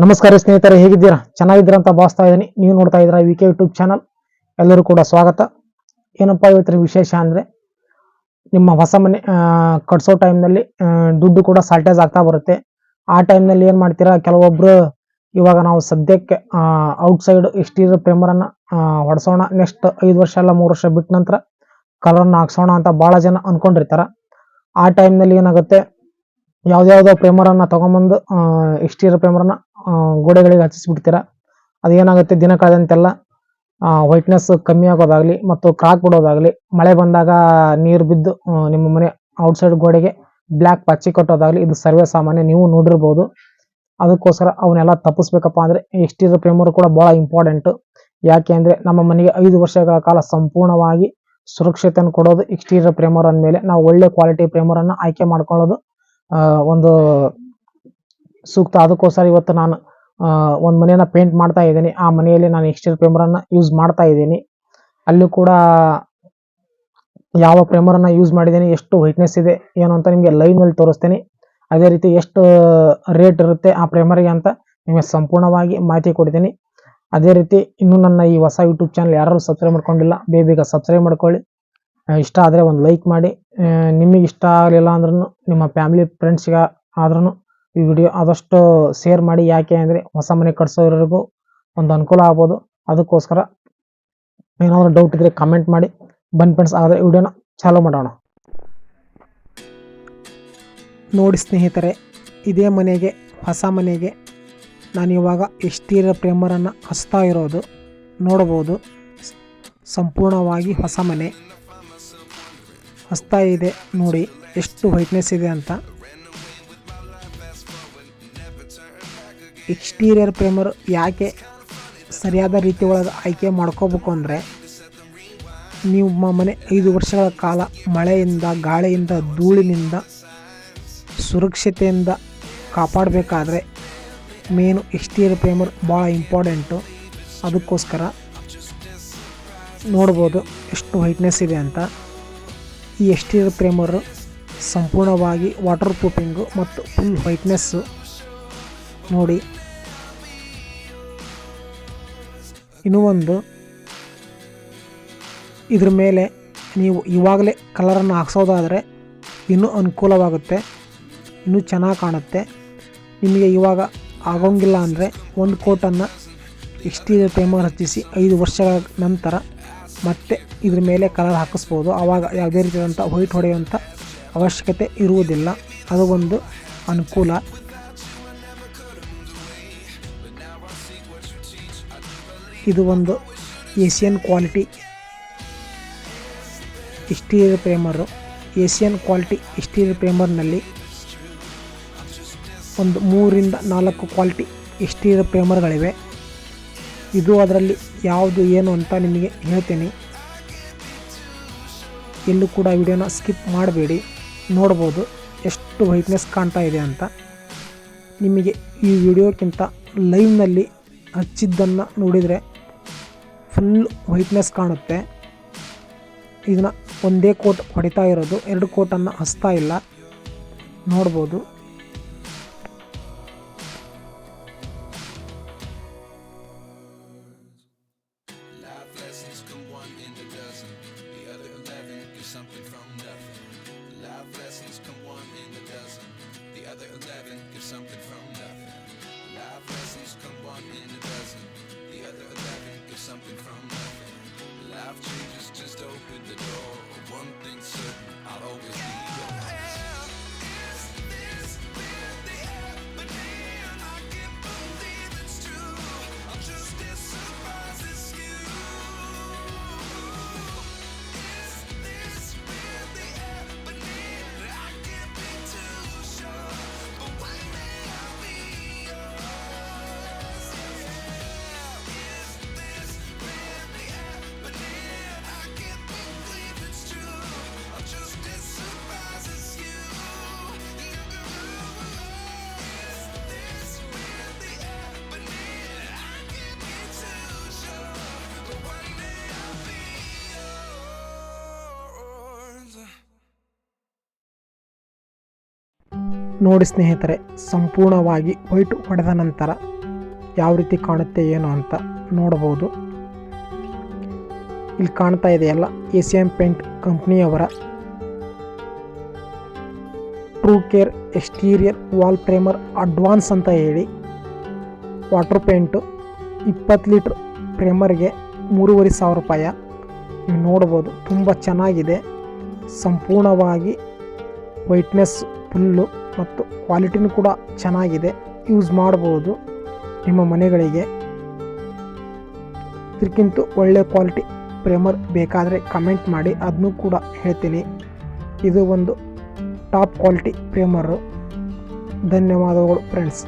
ನಮಸ್ಕಾರ ಸ್ನೇಹಿತರೆ, ಹೇಗಿದ್ದೀರಾ? ಚೆನ್ನಾಗಿದ್ದೀರಾ ಅಂತ ಭಾವಿಸ್ತಾ ಇದ್ದೀನಿ. ನೀವು ನೋಡ್ತಾ ಇದ್ದೀರಾ ವಿ ಕೆ ಯೂಟ್ಯೂಬ್ ಚಾನಲ್. ಎಲ್ಲರೂ ಕೂಡ ಸ್ವಾಗತ. ಏನಪ್ಪಾ ಇವತ್ತಿನ ವಿಶೇಷ ಅಂದ್ರೆ, ನಿಮ್ಮ ಹೊಸ ಮನೆ ಕಟ್ಸೋ ಟೈಮ್ನಲ್ಲಿ ದುಡ್ಡು ಕೂಡ ಸಾಲ್ಟೇಜ್ ಆಗ್ತಾ ಬರುತ್ತೆ. ಆ ಟೈಮ್ನಲ್ಲಿ ಏನು ಮಾಡ್ತೀರಾ? ಕೆಲವೊಬ್ರು ಇವಾಗ ನಾವು ಸದ್ಯಕ್ಕೆ ಔಟ್ಸೈಡ್ ಎಷ್ಟಿರೋ ಪ್ರೇಮರನ್ನು ಹೊಡೆಸೋಣ. ನೆಕ್ಸ್ಟ್ ಐದು ವರ್ಷ ಎಲ್ಲ ಮೂರು ವರ್ಷ ಬಿಟ್ಟ ನಂತರ ಕಲರನ್ನು ಹಾಕ್ಸೋಣ ಅಂತ ಭಾಳ ಜನ ಅಂದ್ಕೊಂಡಿರ್ತಾರೆ ಆ ಟೈಮ್ನಲ್ಲಿ ಏನಾಗುತ್ತೆ? ಯಾವ್ದಾವುದೋ ಪ್ರೇಮರನ್ನ ತಗೊಂಬಂದು ಎಷ್ಟಿರೋ ಪ್ರೇಮರನ್ನ ಗೋಡೆಗಳಿಗೆ ಹಚ್ಚಿಸ್ಬಿಡ್ತೀರಾ? ಅದೇನಾಗುತ್ತೆ? ದಿನ ಕಳೆದಂತೆಲ್ಲ ವೈಟ್ನೆಸ್ ಕಮ್ಮಿ ಆಗೋದಾಗ್ಲಿ ಮತ್ತು ಕ್ರಾಕ್ ಬಿಡೋದಾಗ್ಲಿ, ಮಳೆ ಬಂದಾಗ ನೀರು ಬಿದ್ದು ನಿಮ್ಮ ಮನೆ ಔಟ್ಸೈಡ್ ಗೋಡೆಗೆ ಬ್ಲ್ಯಾಕ್ ಪಚ್ಚಿ ಕಟ್ಟೋದಾಗಲಿ ಇದು ಸರ್ವೇ ಸಾಮಾನ್ಯ, ನೀವು ನೋಡಿರ್ಬೋದು. ಅದಕ್ಕೋಸ್ಕರ ಅವನ್ನೆಲ್ಲ ತಪ್ಪಿಸ್ಬೇಕಪ್ಪ ಅಂದರೆ ಎಕ್ಸ್ಟೀರಿಯರ್ ಪ್ರೇಮರ್ ಕೂಡ ಭಾಳ ಇಂಪಾರ್ಟೆಂಟ್ ಯಾಕೆ ಅಂದರೆ ನಮ್ಮ ಮನೆಗೆ ಐದು ವರ್ಷಗಳ ಕಾಲ ಸಂಪೂರ್ಣವಾಗಿ ಸುರಕ್ಷತೆಯನ್ನು ಕೊಡೋದು, ಎಕ್ಸ್ಟೀರಿಯರ್ ಪ್ರೇಮರ್ ಅಂದಮೇಲೆ ನಾವು ಒಳ್ಳೆ ಕ್ವಾಲಿಟಿ ಪ್ರೇಮರನ್ನು ಆಯ್ಕೆ ಮಾಡ್ಕೊಳ್ಳೋದು ಒಂದು ಸೂಕ್ತ. ಅದಕ್ಕೋಸ್ಕರ ಇವತ್ತು ನಾನು ಒಂದು ಮನೆಯನ್ನು ಪೇಂಟ್ ಮಾಡ್ತಾ ಇದ್ದೀನಿ. ಆ ಮನೆಯಲ್ಲಿ ನಾನು ಎಕ್ಸ್ಟೀರಿಯರ್ ಪ್ರೇಮರನ್ನು ಯೂಸ್ ಮಾಡ್ತಾ ಇದ್ದೀನಿ. ಅಲ್ಲೂ ಕೂಡ ಯಾವ ಪ್ರೇಮರನ್ನು ಯೂಸ್ ಮಾಡಿದ್ದೀನಿ, ಎಷ್ಟು ವೈಟ್ನೆಸ್ ಇದೆ, ಏನು ಅಂತ ನಿಮಗೆ ಲೈವ್ನಲ್ಲಿ ತೋರಿಸ್ತೀನಿ. ಅದೇ ರೀತಿ ಎಷ್ಟು ರೇಟ್ ಇರುತ್ತೆ ಆ ಪ್ರೇಮರಿಗೆ ಅಂತ ನಿಮಗೆ ಸಂಪೂರ್ಣವಾಗಿ ಮಾಹಿತಿ ಕೊಡ್ತೀನಿ. ಅದೇ ರೀತಿ ಇನ್ನು ನನ್ನ ಈ ಹೊಸ ಯೂಟ್ಯೂಬ್ ಚಾನಲ್ ಯಾರು ಸಬ್ಸ್ಕ್ರೈಬ್ ಮಾಡ್ಕೊಂಡಿಲ್ಲ, ಬೇಗ ಸಬ್ಸ್ಕ್ರೈಬ್ ಮಾಡ್ಕೊಳ್ಳಿ. ಇಷ್ಟ ಆದರೆ ಒಂದು ಲೈಕ್ ಮಾಡಿ. ನಿಮಗೆ ಇಷ್ಟ ಆಗಲಿಲ್ಲ ಅಂದ್ರೂ ನಿಮ್ಮ ಫ್ಯಾಮಿಲಿ ಫ್ರೆಂಡ್ಸ್ಗೆ ಆದ್ರೂ ಈ ವಿಡಿಯೋ ಆದಷ್ಟು ಶೇರ್ ಮಾಡಿ. ಯಾಕೆ ಅಂದರೆ ಹೊಸ ಮನೆ ಕಟ್ಸೋರಿಗೂ ಒಂದು ಅನುಕೂಲ ಆಗ್ಬೋದು. ಅದಕ್ಕೋಸ್ಕರ ಏನಾದರೂ ಡೌಟ್ ಇದ್ದರೆ ಕಮೆಂಟ್ ಮಾಡಿ. ಬನ್ನಿ ಫ್ರೆಂಡ್ಸ್ ಆದರೆ ವಿಡಿಯೋನ ಚಾಲೂ ಮಾಡೋಣ. ನೋಡಿ ಸ್ನೇಹಿತರೆ, ಇದೇ ಮನೆಗೆ, ಹೊಸ ಮನೆಗೆ ನಾನು ಇವಾಗ ಎಷ್ಟೀರ ಪ್ರೇಮರನ್ನು ಹಚ್ತಾ ಇರೋದು. ನೋಡ್ಬೋದು, ಸಂಪೂರ್ಣವಾಗಿ ಹೊಸ ಮನೆ. ಹಚ್ತಾ ಇದೆ ನೋಡಿ, ಎಷ್ಟು ವೈಟ್ನೆಸ್ ಇದೆ ಅಂತ. ಎಕ್ಸ್ಟೀರಿಯರ್ ಪ್ರೇಮರ್ ಯಾಕೆ ಸರಿಯಾದ ರೀತಿ ಒಳಗೆ ಆಯ್ಕೆ ಮಾಡ್ಕೋಬೇಕು ಅಂದರೆ ನಿಮ್ಮ ಮನೆ ಐದು ವರ್ಷಗಳ ಕಾಲ ಮಳೆಯಿಂದ, ಗಾಳಿಯಿಂದ, ಧೂಳಿನಿಂದ ಸುರಕ್ಷತೆಯಿಂದ ಕಾಪಾಡಬೇಕಾದ್ರೆ ಮೇನು ಎಕ್ಸ್ಟೀರಿಯರ್ ಪ್ರೇಮರ್ ಭಾಳ ಇಂಪಾರ್ಟೆಂಟು. ಅದಕ್ಕೋಸ್ಕರ ನೋಡ್ಬೋದು ಎಷ್ಟು ವೈಟ್ನೆಸ್ ಇದೆ ಅಂತ. ಈ ಎಕ್ಸ್ಟೀರಿಯರ್ ಪ್ರೇಮರು ಸಂಪೂರ್ಣವಾಗಿ ವಾಟರ್ ಪ್ರೂಫಿಂಗು ಮತ್ತು ಫುಲ್ ವೈಟ್ನೆಸ್ಸು ನೋಡಿ. ಇನ್ನೂ ಒಂದು, ಇದ್ರ ಮೇಲೆ ನೀವು ಇವಾಗಲೇ ಕಲರನ್ನು ಹಾಕ್ಸೋದಾದರೆ ಇನ್ನೂ ಅನುಕೂಲವಾಗುತ್ತೆ. ಇನ್ನೂ ಚೆನ್ನಾಗಿ ಕಾಣುತ್ತೆ. ನಿಮಗೆ ಇವಾಗ ಆಗೋಂಗಿಲ್ಲ ಅಂದರೆ ಒಂದು ಕೋಟನ್ನು ಎಕ್ಸ್ಟೀರಿಯರ್ ಟೈಮಲ್ಲಿ ಹಚ್ಚಿಸಿ ಐದು ವರ್ಷಗಳ ನಂತರ ಮತ್ತೆ ಇದ್ರ ಮೇಲೆ ಕಲರ್ ಹಾಕಿಸ್ಬೋದು. ಆವಾಗ ಯಾವುದೇ ರೀತಿಯಾದಂಥ ವೈಟ್ ಹೊಡೆಯುವಂಥ ಅವಶ್ಯಕತೆ ಇರುವುದಿಲ್ಲ. ಅದು ಒಂದು ಅನುಕೂಲ. ಇದು ಒಂದು Asian quality exterior primer Asian quality exterior ಪ್ರೇಮರ್ನಲ್ಲಿ ಒಂದು ಮೂರಿಂದ ನಾಲ್ಕು ಕ್ವಾಲಿಟಿ ಇಸ್ಟೀರಿಯರ್ ಪ್ರೇಮರ್ಗಳಿವೆ ಇದು ಅದರಲ್ಲಿ ಯಾವುದು ಏನು ಅಂತ ನಿಮಗೆ ಹೇಳ್ತೀನಿ. ಎಲ್ಲೂ ಕೂಡ ವಿಡಿಯೋನ ಸ್ಕಿಪ್ ಮಾಡಬೇಡಿ. ನೋಡ್ಬೋದು ಎಷ್ಟು ವೈಟ್ನೆಸ್ ಕಾಣ್ತಾ ಇದೆ ಅಂತ. ನಿಮಗೆ ಈ ವಿಡಿಯೋಕ್ಕಿಂತ ಲೈವ್ನಲ್ಲಿ ಹಚ್ಚಿದ್ದನ್ನು ನೋಡಿದರೆ ಫುಲ್ ವೈಟ್ನೆಸ್ ಕಾಣುತ್ತೆ. ಇದನ್ನ ಒಂದೇ ಕೋಟ್ ಹೊಡಿತಾ ಇರೋದು. ಎರಡು ಕೋಟನ್ನು ಹಸ್ತಾ ಇಲ್ಲ. ನೋಡ್ಬೋದು. Five lessons come one in a dozen. The other eleven is something from nothing. Life changes, just open the door. One thing's certain. ನೋಡಿ ಸ್ನೇಹಿತರೆ, ಸಂಪೂರ್ಣವಾಗಿ ವೈಟ್ ಹೊಡೆದ ನಂತರ ಯಾವ ರೀತಿ ಕಾಣುತ್ತೆ ಏನು ಅಂತ ನೋಡಬಹುದು. ಇಲ್ಲಿ ಕಾಣ್ತಾ ಇದೆಯಲ್ಲ Asian paint ಕಂಪ್ನಿಯವರ true care exterior wall primer advance ಅಂತ ಹೇಳಿ ವಾಟರ್ ಪೇಂಟು ಇಪ್ಪತ್ತು ಲೀಟ್ರ್ ಪ್ರೇಮರ್ಗೆ ಮೂರುವರೆ ಸಾವಿರ ರೂಪಾಯಿ. ನೀವು ನೋಡ್ಬೋದು ತುಂಬ ಚೆನ್ನಾಗಿದೆ, ಸಂಪೂರ್ಣವಾಗಿ ವೈಟ್ನೆಸ್ ಫುಲ್ಲು ಮತ್ತು ಕ್ವಾಲಿಟಿನೂ ಕೂಡ ಚೆನ್ನಾಗಿದೆ. ಯೂಸ್ ಮಾಡ್ಬೋದು ನಿಮ್ಮ ಮನೆಗಳಿಗೆ. ಇದಕ್ಕಿಂತ ಒಳ್ಳೆಯ ಕ್ವಾಲಿಟಿ ಪ್ರೇಮರ್ ಬೇಕಾದರೆ ಕಮೆಂಟ್ ಮಾಡಿ, ಅದನ್ನೂ ಕೂಡ ಹೇಳ್ತೀನಿ. ಇದು ಒಂದು ಟಾಪ್ ಕ್ವಾಲಿಟಿ ಪ್ರೇಮರು. ಧನ್ಯವಾದಗಳು ಫ್ರೆಂಡ್ಸ್.